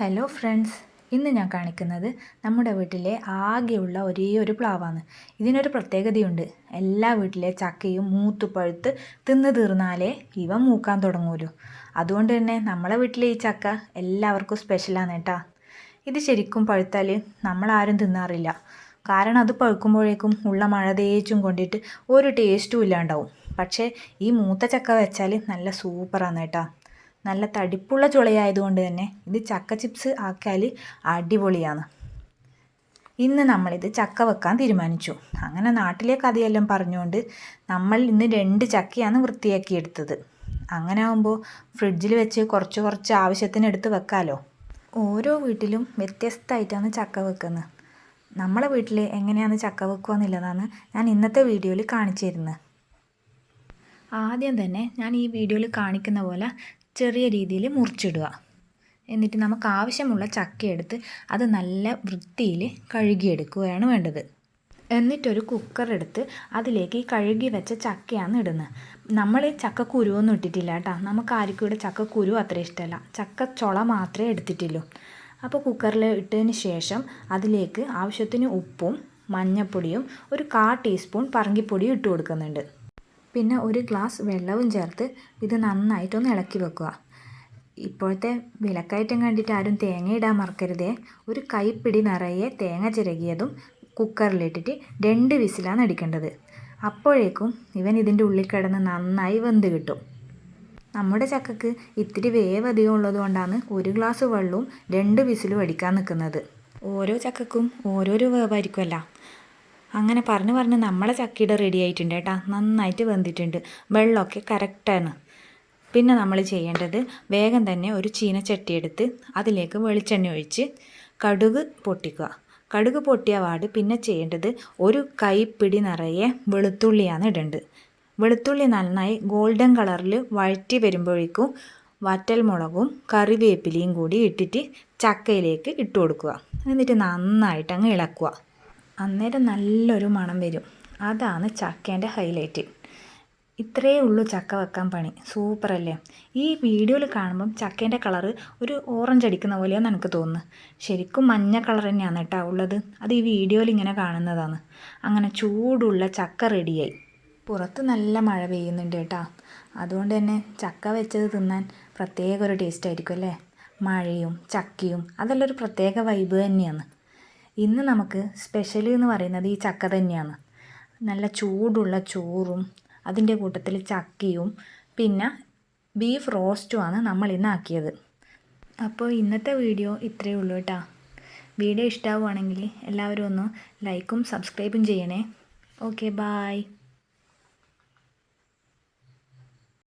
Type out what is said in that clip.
Hello friends ഇന്ന് ഞാൻ കാണിക്കുന്നത് നമ്മുടെ വീട്ടിലെ ആകെയുള്ള ഒരേ ഒരു പ്ലാവാണ്. ഇതിനൊരു പ്രത്യേകതയുണ്ട്. എല്ലാ വീട്ടിലെ ചക്കയും മൂത്തുപഴുത്ത് തിന്ന് തീർന്നാലേ ഇവ മൂക്കാൻ തുടങ്ങൂലൂ. അതുകൊണ്ട് തന്നെ നമ്മളെ വീട്ടിലെ ഈ ചക്ക എല്ലാവർക്കും സ്പെഷ്യലാണ് കേട്ടാ. ഇത് ശരിക്കും പഴുത്താൽ നമ്മളാരും തിന്നാറില്ല. കാരണം അത് പഴുക്കുമ്പോഴേക്കും ഉള്ള മഴ തേച്ചും കൊണ്ടിട്ട് ഒരു ടേസ്റ്റും ഇല്ലാണ്ടാവും. പക്ഷേ ഈ മൂത്ത ചക്ക വെച്ചാൽ നല്ല സൂപ്പറാണ് കേട്ടോ. നല്ല തടിപ്പുള്ള ചുളയായതുകൊണ്ട് തന്നെ ഇത് ചക്ക ചിപ്സ് ആക്കിയാൽ അടിപൊളിയാണ്. ഇന്ന് നമ്മളിത് ചക്ക വെക്കാൻ തീരുമാനിച്ചു. അങ്ങനെ നാട്ടിലെ കഥയെല്ലാം പറഞ്ഞുകൊണ്ട് നമ്മൾ ഇന്ന് രണ്ട് ചക്കയാണ് വൃത്തിയാക്കി എടുത്തത്. അങ്ങനെ ആകുമ്പോൾ ഫ്രിഡ്ജിൽ വെച്ച് കുറച്ച് കുറച്ച് ആവശ്യത്തിന് എടുത്ത് വെക്കാമല്ലോ ഓരോ വീട്ടിലും വ്യത്യസ്തമായിട്ടാണ് ചക്ക വെക്കുന്നത്. നമ്മളെ വീട്ടിൽ എങ്ങനെയാണ് ചക്ക വെക്കുക എന്നുള്ളതാണ് ഞാൻ ഇന്നത്തെ വീഡിയോയിൽ കാണിച്ചു തരുന്നത്. ആദ്യം തന്നെ ഞാൻ ഈ വീഡിയോയിൽ കാണിക്കുന്ന പോലെ ചെറിയ രീതിയിൽ മുറിച്ചിടുക. എന്നിട്ട് നമുക്ക് ആവശ്യമുള്ള ചക്കയെടുത്ത് അത് നല്ല വൃത്തിയിൽ കഴുകിയെടുക്കുകയാണ് വേണ്ടത്. എന്നിട്ടൊരു കുക്കർ എടുത്ത് അതിലേക്ക് ഈ കഴുകി വെച്ച ചക്കയാണ് ഇടുന്നത്. നമ്മൾ ചക്ക കുരുവൊന്നും ഇട്ടിട്ടില്ല കേട്ടോ. നമുക്ക് ആർക്കും ഇവിടെ ചക്ക കുരു അത്ര ഇഷ്ടമല്ല. ചക്ക ചുള മാത്രമേ എടുത്തിട്ടുള്ളൂ. അപ്പോൾ കുക്കറിൽ ഇട്ടതിന് ശേഷം അതിലേക്ക് ആവശ്യത്തിന് ഉപ്പും മഞ്ഞൾപ്പൊടിയും ഒരു കാ ടീസ്പൂൺ പറങ്കിപ്പൊടിയും ഇട്ട് കൊടുക്കുന്നുണ്ട്. പിന്നെ ഒരു ഗ്ലാസ് വെള്ളവും ചേർത്ത് ഇത് നന്നായിട്ടൊന്ന് ഇളക്കി വെക്കുക. ഇപ്പോഴത്തെ വിലക്കയറ്റം കണ്ടിട്ട് ആരും തേങ്ങ ഇടാൻ മറക്കരുതേ. ഒരു കൈപ്പിടി നിറയെ തേങ്ങ ചിരകിയതും കുക്കറിലിട്ടിട്ട് രണ്ട് വിസിലാണ് അടിക്കേണ്ടത്. അപ്പോഴേക്കും ഇവൻ ഇതിന്റെ ഉള്ളിൽ കിടന്ന് നന്നായി വെന്ത് കിട്ടും. നമ്മുടെ ചക്കക്ക് ഇത്തിരി വേവ് അധികം ഉള്ളത് കൊണ്ടാണ് ഒരു ഗ്ലാസ് വെള്ളവും രണ്ട് വിസിലും അടിക്കാൻ നിൽക്കുന്നത്. ഓരോ ചക്കക്കും ഓരോരോ വേവായിരിക്കുമല്ലോ. അങ്ങനെ പറഞ്ഞ് പറഞ്ഞ് നമ്മളെ ചക്കയുടെ റെഡി ആയിട്ടുണ്ട് കേട്ടോ. നന്നായിട്ട് വെന്തിട്ടുണ്ട്. വെള്ളമൊക്കെ കറക്റ്റാണ് പിന്നെ നമ്മൾ ചെയ്യേണ്ടത് വേഗം തന്നെ ഒരു ചീനച്ചട്ടി എടുത്ത് അതിലേക്ക് വെളിച്ചെണ്ണ ഒഴിച്ച് കടുക് പൊട്ടിക്കുക. കടുക് പൊട്ടിയ പാട് പിന്നെ ചെയ്യേണ്ടത് ഒരു കൈപ്പിടി നിറയെ വെളുത്തുള്ളിയാണ് ഇടേണ്ടത്. വെളുത്തുള്ളി നന്നായി ഗോൾഡൻ കളറിൽ വഴറ്റി വരുമ്പോഴേക്കും വറ്റൽമുളകും കറിവേപ്പിലയും കൂടി ഇട്ടിട്ട് ചക്കയിലേക്ക് ഇട്ട് കൊടുക്കുക. എന്നിട്ട് നന്നായിട്ട് അങ്ങ് ഇളക്കുക. അന്നേരം നല്ലൊരു മണം വരും. അതാണ് ചക്കേന്റെ ഹൈലൈറ്റ് ഇത്രയേ ഉള്ളൂ ചക്ക വെക്കാൻ പണി. സൂപ്പറല്ലേ ഈ വീഡിയോയിൽ കാണുമ്പം ചക്കേന്റെ കളറ് ഒരു ഓറഞ്ച് അടിക്കുന്ന പോലെയാണ് എനിക്ക് തോന്നുന്നത് ശരിക്കും മഞ്ഞ കളർ തന്നെയാണ് കേട്ടോ ഉള്ളത്. അത് ഈ വീഡിയോയിൽ ഇങ്ങനെ കാണുന്നതാണ്. അങ്ങനെ ചൂടുള്ള ചക്ക റെഡിയായി പുറത്ത് നല്ല മഴ പെയ്യുന്നുണ്ട് കേട്ടോ. അതുകൊണ്ട് തന്നെ ചക്ക വെച്ചത് തിന്നാൻ പ്രത്യേക ഒരു ടേസ്റ്റ് ആയിരിക്കും അല്ലേ? മഴയും ചക്കയും അതെല്ലാം ഒരു പ്രത്യേക വൈബ് തന്നെയാണ്. ഇന്ന് നമുക്ക് സ്പെഷ്യൽ എന്ന് പറയുന്നത് ഈ ചക്ക തന്നെയാണ്. നല്ല ചൂടുള്ള ചോറും അതിന്റെ കൂട്ടത്തിൽ ചക്കയും പിന്നെ ബീഫ് റോസ്റ്റുമാണ് നമ്മൾ ഇന്ന് ആക്കിയത്. അപ്പോൾ ഇന്നത്തെ വീഡിയോ ഇത്രയേ ഉള്ളൂ കേട്ടോ. വീഡിയോ ഇഷ്ടമാവുകയാണെങ്കിൽ എല്ലാവരും ഒന്ന് ലൈക്കും സബ്സ്ക്രൈബും ചെയ്യണേ. Okay bye